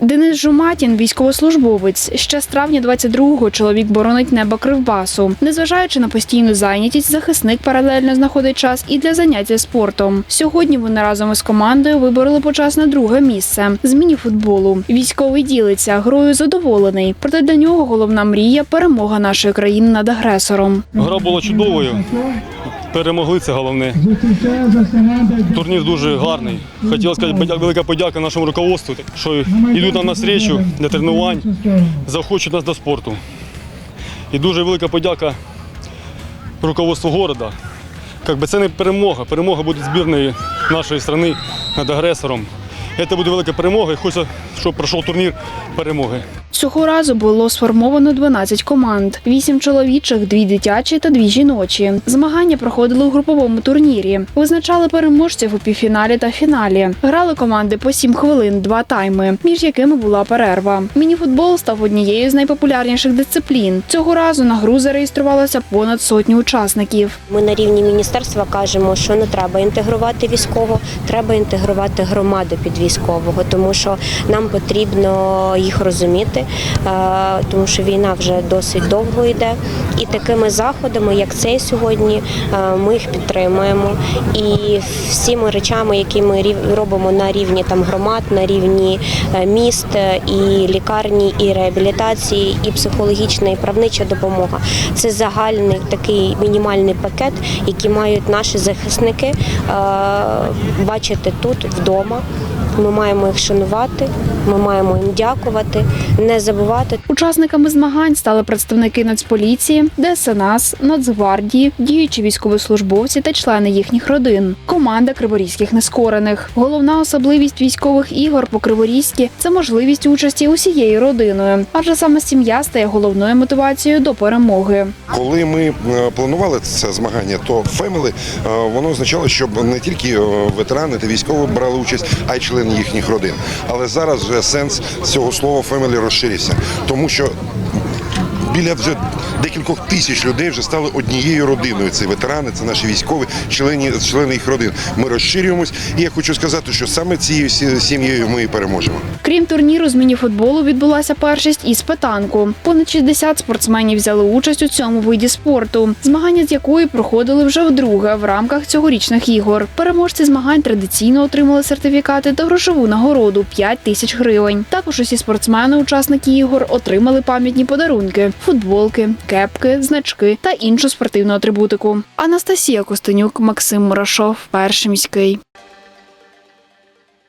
Денис Жуматін, військовослужбовець. Ще з травня 22-го чоловік боронить небо Кривбасу. Незважаючи на постійну зайнятість, захисник паралельно знаходить час і для заняття спортом. Сьогодні вони разом із командою вибороли почесне друге місце з міні-футболу. Військовий ділиться, грою задоволений. Проте для нього головна мрія перемога нашої країни над агресором. Гра була чудовою. Перемогли це головне. Турнір дуже гарний. Хотів сказати велика подяка нашому руководству, що йдуть нам на навстрічу для тренувань, захочуть нас до спорту. І дуже велика подяка руководству города. Как би це не перемога. Перемога буде збірної нашої країни над агресором. Це буде велика перемога і хочеться, щоб пройшов турнір перемоги. Цього разу було сформовано 12 команд: 8 чоловічих, 2 дитячі та 2 жіночі. Змагання проходили у груповому турнірі. Визначали переможців у півфіналі та фіналі. Грали команди по 7 хвилин, два тайми, між якими була перерва. Мініфутбол став однією з найпопулярніших дисциплін. Цього разу на гру зареєструвалося понад сотню учасників. Ми на рівні міністерства кажемо, що не треба інтегрувати військового, треба інтегрувати громаду під військового, тому що нам потрібно їх розуміти, тому що війна вже досить довго йде. І такими заходами, як цей сьогодні, е, ми їх підтримуємо. І всіми речами, які ми робимо на рівні там громад, на рівні е, міст, е, і лікарні, і реабілітації, і психологічна, і правнича допомога. Це загальний такий мінімальний пакет, який мають наші захисники е, бачити тут вдома. Ми маємо їх шанувати, ми маємо їм дякувати, не забувати Учасниками змагань стали представники Нацполіції, ДСНС, Нацгвардії, діючі військовослужбовці та члени їхніх родин. Команда криворізьких нескорених. Головна особливість військових ігор по Криворізькі – це можливість участі усією родиною, адже саме сім'я стає головною мотивацією до перемоги. Коли ми е, планували це змагання, то Family, е, воно означало, щоб не тільки е, ветерани та військові брали участь, а й члени їхніх родин. Але зараз вже сенс цього слова Family розширився, тому що біля вже декількох тисяч людей вже стали однією родиною. Це ветерани, це наші військові, члени, члени їх родин. Ми розширюємось, і я хочу сказати, що саме цією сім'єю ми і переможемо. Крім турніру з мініфутболу відбулася першість із питанку. Понад 60 спортсменів взяли участь у цьому виді спорту, змагання з якої проходили вже вдруге в рамках цьогорічних ігор. Переможці змагань традиційно отримали сертифікати та грошову нагороду 5 тисяч гривень. Також усі спортсмени, учасники ігор, отримали пам'ятні подарунки: футболки, кепки, значки та іншу спортивну атрибутику. Анастасія Костенюк, Максим Мурашов, перший міський.